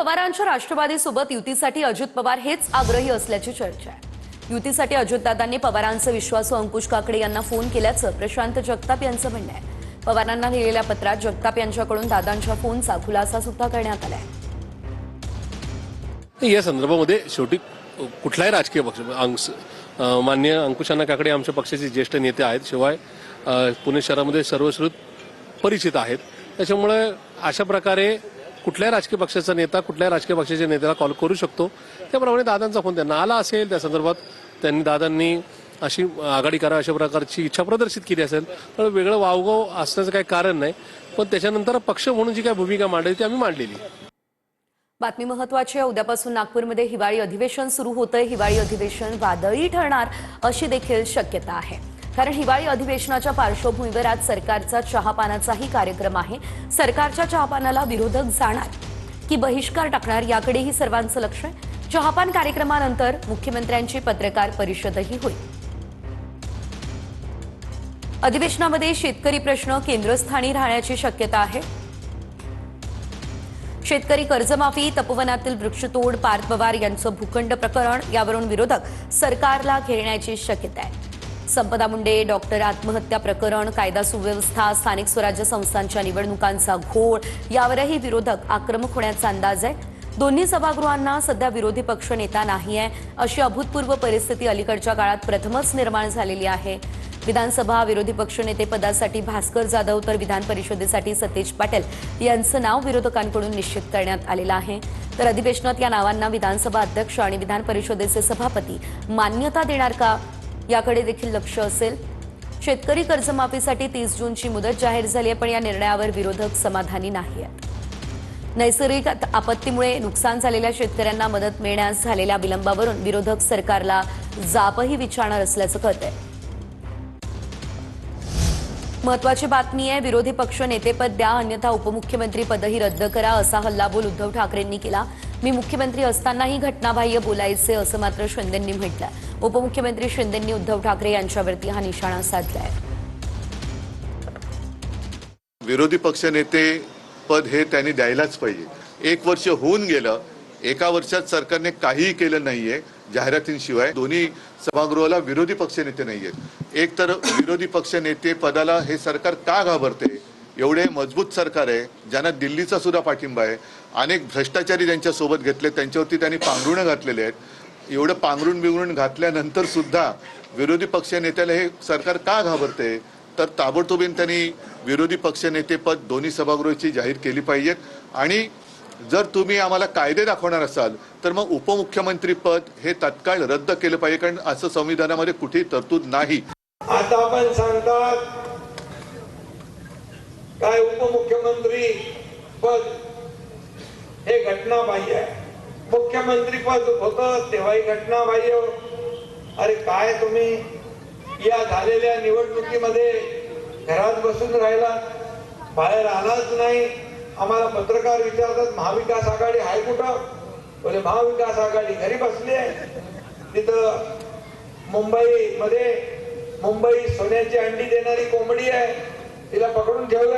पवारांच्या राष्ट्रवादीसोबत युतीसाठी अजित पवार हेच आग्रही असल्याची चर्चा आहे. युतीसाठी अजितदादांनी पवारांचे विश्वासू अंकुश काकडे यांना फोन केल्याचं प्रशांत जगताप यांचं म्हणणं आहे. पवारांना लिहिलेल्या पत्रात जगताप यांच्याकडून दादांच्या फोनचा खुलासा सुद्धा करण्यात आलाय या संदर्भामध्ये शेवटी कुठलाही राजकीय पक्ष अंश मान्य अंकुशांना काकडे आमच्या पक्षाचे ज्येष्ठ नेते आहेत. शिवाय पुणे शहरामध्ये सर्वश्रुत परिचित आहेत. त्याच्यामुळे अशा प्रकारे कुठल्याही राजकीय पक्षाचा नेता कुठल्याही राजकीय पक्षाच्या नेत्याला कॉल करू शकतो. त्याप्रमाणे दादांचा फोन त्यांना आला असेल त्या संदर्भात त्यांनी दादांनी अशी आघाडी करा अशा प्रकारची इच्छा प्रदर्शित केली असेल. तर वेगळं वावगाव असण्याचं काही कारण नाही. पण त्याच्यानंतर पक्ष म्हणून जी काही भूमिका मांडली ती आम्ही मांडलेली. बातमी महत्वाची आहे. उद्यापासून नागपूरमध्ये हिवाळी अधिवेशन सुरू होतंय. हिवाळी अधिवेशन वादळी ठरणार अशी देखील शक्यता आहे. कारण हिवाळी अधिवेशनाच्या पार्श्वभूमीवर आज सरकारचा चहापानाचाही कार्यक्रम आहे. सरकारच्या चहापानाला विरोधक जाणार. की बहिष्कार टाकणार याकडेही सर्वांचं लक्ष आहे. चहापान कार्यक्रमानंतर मुख्यमंत्र्यांची पत्रकार परिषदही होईल. अधिवेशनामध्ये शेतकरी प्रश्न केंद्रस्थानी राहण्याची शक्यता आहे. शेतकरी कर्जमाफी तपोवनातील वृक्षतोड पार्थ पवार यांचं भूखंड प्रकरण यावरून विरोधक सरकारला घेरण्याची शक्यता आहे. संपदा मुंडे डॉक्टर आत्महत्या प्रकरण कायदा सुव्यवस्था स्थानिक स्वराज्य संस्थांच्या निवडणुकांचा घोळ यावरही विरोधक आक्रमक होण्याचा अंदाज आहे. दोन्ही सभागृहांना सध्या विरोधी पक्ष नेता नाही आहे. अशी अभूतपूर्व परिस्थिती अलीकडच्या काळात प्रथमच निर्माण झालेली आहे. विधानसभा विरोधी पक्षनेते पदासाठी भास्कर जाधव तर विधान परिषदेसाठी सतेज पाटील यांचं नाव विरोधकांकडून निश्चित करण्यात आलेलं आहे. तर अधिवेशनात या नावांना विधानसभा अध्यक्ष आणि विधान परिषदेचे सभापती मान्यता देणार का? याकडे देखील लक्ष असेल. शेतकरी कर्जमाफीसाठी तीस जूनची मुदत जाहीर झाली आहे पण या निर्णयावर विरोधक समाधानी नाही आहेत नैसर्गिक आपत्तीमुळे नुकसान झालेल्या शेतकऱ्यांना मदत मिळण्यास झालेल्या विलंबावरून विरोधक सरकारला जापही विचारणार असल्याचं कळतंय. महत्वाची बातमी आहे. विरोधी पक्ष नेतेपद द्या अन्यथा उपमुख्यमंत्री पदही रद्द करा असा हल्लाबोल उद्धव ठाकरेंनी केला. मी मुख्यमंत्री असतानाही घटनाबाह्य बोलायचे असं मात्र शिंदेंनी म्हटलं उपमुख्यमंत्री शिंदेंनी उद्धव ठाकरे यांच्यावरती हा निशाणा साधलाय. विरोधी पक्षनेते पद हे त्यांनी द्यायलाच पाहिजे. एक वर्ष होऊन गेलं एका वर्षात सरकारने काहीही केलं नाहीये जाहिरातींशिवाय. दोन्ही सभागृहाला विरोधी पक्षनेते नाहीयेत. एक तर विरोधी पक्षनेते पदाला हे सरकार का घाबरते? एवढे मजबूत सरकार आहे ज्यांना दिल्लीचा सुद्धा पाठिंबा आहे. अनेक भ्रष्टाचारी त्यांच्यासोबत घेतले त्यांच्यावरती त्यांनी पांघरुणं घातलेले आहेत. एवढं पांघरुण बिंगरुण घातल्यानंतर सुद्धा विरोधी पक्षनेत्याला हे सरकार का घाबरते? तर ताबडतोबीन त्यांनी विरोधी पक्षनेतेपद दोन्ही सभागृहाची जाहीर केली पाहिजेत. आणि जर तुम्ही आम्हाला कायदे दाखवणार असाल तर मग उपमुख्यमंत्री पद हे तत्काळ रद्द केलं पाहिजे कारण असं संविधानामध्ये कुठेही तरतूद नाही. आता आपण सांगतात काय उपमुख्यमंत्री पद हे घटनाबाह्य आहे. मुख्यमंत्री पद होत तेव्हाही घटनाबाह्य अरे काय तुम्ही? या झालेल्या निवडणुकीमध्ये घरात बसून राहिला बाहेर आलाच नाही. आम्हाला पत्रकार विचारतात महाविकास आघाडी आहे कुठं? बोले महाविकास आघाडी घरी बसली आहे. तिथं मुंबईमध्ये मुंबई सोन्याची अंडी देणारी कोंबडी आहे. तिला पकडून ठेवलं.